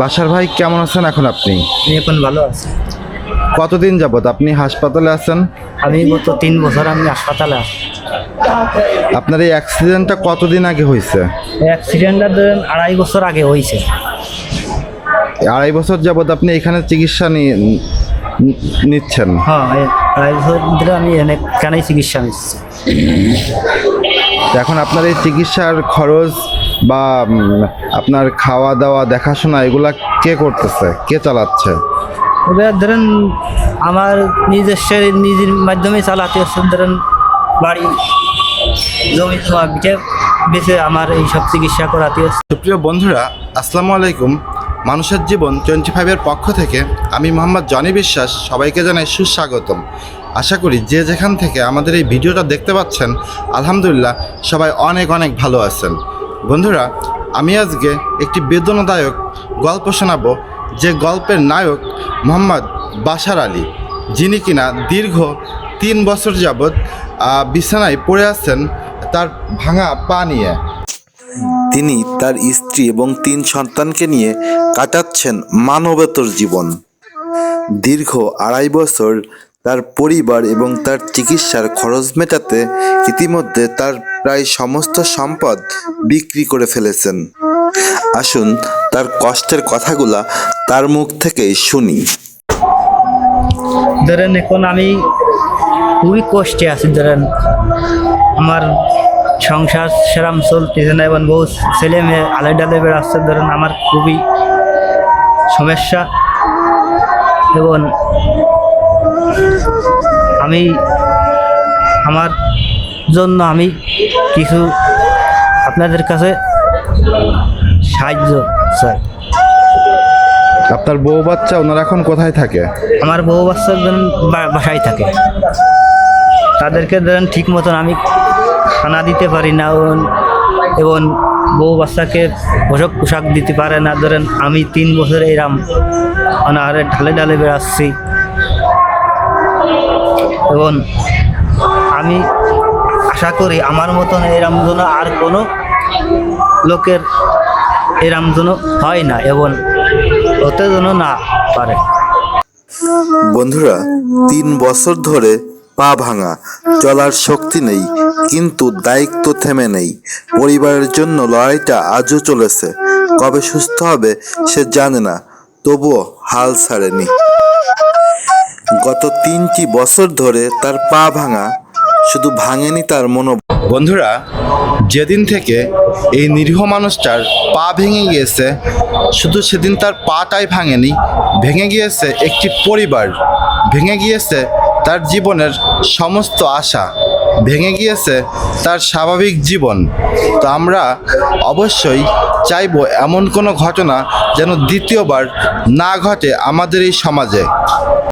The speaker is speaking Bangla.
বাসার ভাই কেমন আছেন এখন আপনি? এখন ভালো আছি। কতদিন যাবত? আপনি হাসপাতালে আছেন? আমি গত তিন বছর আমি হাসপাতালে আছি। আপনার এই অ্যাক্সিডেন্টটা কতদিন আগে হয়েছে? অ্যাক্সিডেন্টটা ধরেন আড়াই বছর আগে হয়েছে। আড়াই বছর যাবত আপনি এখানে চিকিৎসা নিয়ে নিচ্ছেন? হ্যাঁ আড়াই বছর ধরে আমি এখানেই চিকিৎসা নিচ্ছি। এখন আপনার এই চিকিৎসার খরচ বা আপনার খাওয়া দাওয়া দেখাশোনা এগুলা কে করতেছে? কে চালাচ্ছে? এবার ধরেন আমার নিজস্ব নিজের মাধ্যমে চালাতে হচ্ছে। ধরেন বাড়ি জমি জমা বিটে বেঁচে আমার এই সব চিকিৎসা করাতে হচ্ছে। সুপ্রিয় বন্ধুরা আসসালামু আলাইকুম। মানুষের জীবন টোয়েন্টি ফাইভের পক্ষ থেকে আমি মোহাম্মদ জনি বিশ্বাস সবাইকে জানাই সুস্বাগতম। আশা করি যে যেখান থেকে আমাদের এই ভিডিওটা দেখতে পাচ্ছেন, আলহামদুলিল্লাহ সবাই অনেক অনেক ভালো আছেন। বন্ধুরা, আমি আজকে একটি বেদনাদায়ক গল্প শোনাবো, যে গল্পের নায়ক মোহাম্মদ বাশার আলী, যিনি কিনা দীর্ঘ তিন বছর যাবৎ বিছানায় পড়ে আছেন তার ভাঙা পা নিয়ে। তিনি তার স্ত্রী এবং তিন সন্তানকে নিয়ে কাটাচ্ছেন মানবেতর জীবন। দীর্ঘ আড়াই বছর তার পরিবার এবং তার চিকিৎসার খরচ মেটাতে ইতিমধ্যে তার প্রায় সমস্ত সম্পদ বিক্রি করে ফেলেছেন। আসুন তার কষ্টের কথাগুলা তার মুখ থেকেই শুনি। ধরেন এখন আমি খুবই কষ্টে আছি, ধরেন আমার সংসার সেরাম চলতেছে না, এবং বহু ছেলে মেয়ে আলে ডালে বেড়াচ্ছে ধরেন আমার খুবই সমস্যা। এবং আমি আমার জন্য আমি কিছু আপনাদের কাছে সাহায্য চাই। আপনার বউ বাচ্চা ওনারা এখন কোথায় থাকে? আমার বউ বাচ্চা ধরেন বাসায় থাকে। তাদেরকে ধরেন ঠিক মতন আমি খানা দিতে পারি না এবং বউ বাচ্চাকে পোশাক পোশাক দিতে পারে না। ধরেন আমি তিন বছর এরাম অনাহারে ঢালে ঢালে বেড়াচ্ছি। এবং আমি আশা করি আমার মতন এরাম যেন আর কোনো লোকের এরাম যেন হয় না এবং হতে যেন না পারে। বন্ধুরা, তিন বছর ধরে পা ভাঙা, চলার শক্তি নেই, কিন্তু দায়িত্ব থেমে নেই। পরিবারের জন্য লড়াইটা আজও চলেছে। কবে সুস্থ হবে সে জানে না, তবুও হাল ছাড়েনি। গত তিনটি বছর ধরে তার পা ভাঙা, শুধু ভাঙেনি তার মনো বন্ধুরা, যেদিন থেকে এই নিরীহ মানুষটার পা ভেঙে গিয়েছে, শুধু সেদিন তার পাটাই ভাঙেনি, ভেঙে গিয়েছে একটি পরিবার, ভেঙে গিয়েছে তার জীবনের সমস্ত আশা, ভেঙে গিয়েছে তার স্বাভাবিক জীবন। তো আমরা অবশ্যই চাইব এমন কোনো ঘটনা যেন দ্বিতীয়বার না ঘটে আমাদের এই সমাজে।